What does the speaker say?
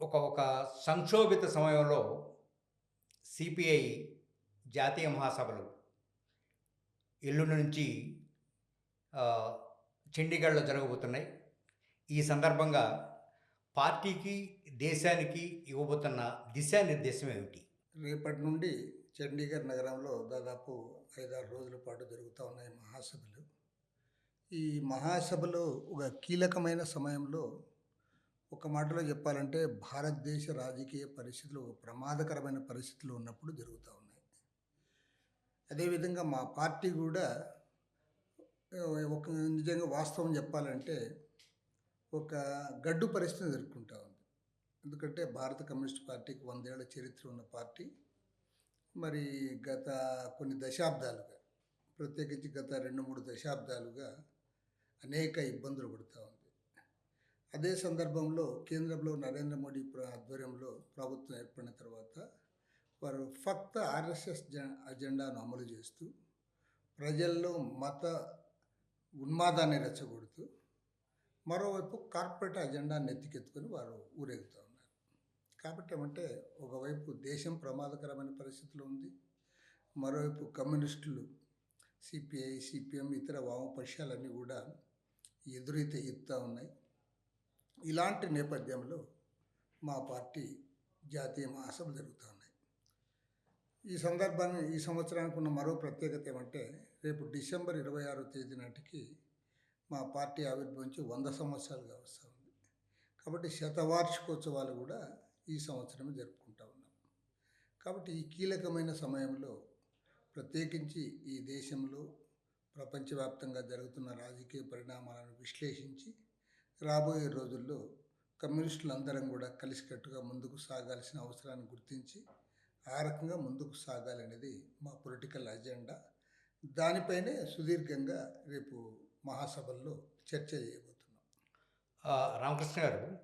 ఒక ఒక సంక్షోభిత సమయంలో సిపిఐ జాతీయ మహాసభలు ఎల్లుండి నుంచి చండీగఢ్లో జరగబోతున్నాయి. ఈ సందర్భంగా పార్టీకి దేశానికి ఇవ్వబోతున్న దిశానిర్దేశం ఏమిటి? రేపటి నుండి చండీగఢ్ నగరంలో దాదాపు ఐదారు రోజుల పాటు జరుగుతూ ఉన్నాయి మహాసభలు. ఈ మహాసభలో ఒక కీలకమైన సమయంలో ఒక మాటలో చెప్పాలంటే భారతదేశ రాజకీయ పరిస్థితులు ఒక ప్రమాదకరమైన పరిస్థితులు ఉన్నప్పుడు జరుగుతూ ఉన్నాయి. అదేవిధంగా మా పార్టీ కూడా ఒక నిజంగా వాస్తవం చెప్పాలంటే ఒక గడ్డు పరిస్థితిని ఎదుర్కొంటా ఉంది. ఎందుకంటే భారత కమ్యూనిస్ట్ పార్టీకి వందేళ్ళ చరిత్ర ఉన్న పార్టీ మరి గత కొన్ని దశాబ్దాలుగా ప్రత్యేకించి గత రెండు మూడు దశాబ్దాలుగా అనేక ఇబ్బందులు పడుతూ ఉంది. అదే సందర్భంలో కేంద్రంలో నరేంద్ర మోడీ ప్ర- ఆధ్వర్యంలో ప్రభుత్వం ఏర్పడిన తర్వాత వారు ఫక్త ఆర్ఎస్ఎస్ జ అజెండాను అమలు చేస్తూ ప్రజల్లో మత ఉన్మాదాన్ని రెచ్చగొడుతూ మరోవైపు కార్పొరేట్ అజెండాన్ని ఎత్తికెత్తుకొని వారు ఊరేగుతూ ఉన్నారు. కాబట్టి ఏమంటే ఒకవైపు దేశం ప్రమాదకరమైన పరిస్థితిలో ఉంది మరోవైపు కమ్యూనిస్టులు సిపిఐ సిపిఎం ఇతర వామపక్షాలన్నీ కూడా ఎదురైతే ఇస్తూ ఉన్నాయి. ఇలాంటి నేపథ్యంలో మా పార్టీ జాతీయ మహాసభ జరుగుతూ ఉన్నాయి ఈ సందర్భాన్ని ఈ సంవత్సరానికి ఉన్న మరో ప్రత్యేకత ఏమంటే రేపు డిసెంబర్ ఇరవై ఆరో తేదీ నాటికి మా పార్టీ ఆవిర్భవించి వంద సంవత్సరాలుగా వస్తూ ఉంది. కాబట్టి శతవార్షికోత్సవాలు కూడా ఈ సంవత్సరమే జరుపుకుంటా ఉన్నాం. కాబట్టి ఈ కీలకమైన సమయంలో ప్రత్యేకించి ఈ దేశంలో ప్రపంచవ్యాప్తంగా జరుగుతున్న రాజకీయ పరిణామాలను విశ్లేషించి రాబోయే రోజుల్లో కమ్యూనిస్టులందరం కూడా కలిసికట్టుగా ముందుకు సాగాల్సిన అవసరాన్ని గుర్తించి ఆ రకంగా ముందుకు సాగాలనేది మా పొలిటికల్ అజెండా. దానిపైనే సుదీర్ఘంగా రేపు మహాసభల్లో చర్చ చేయబోతున్నాం. రామకృష్ణ గారు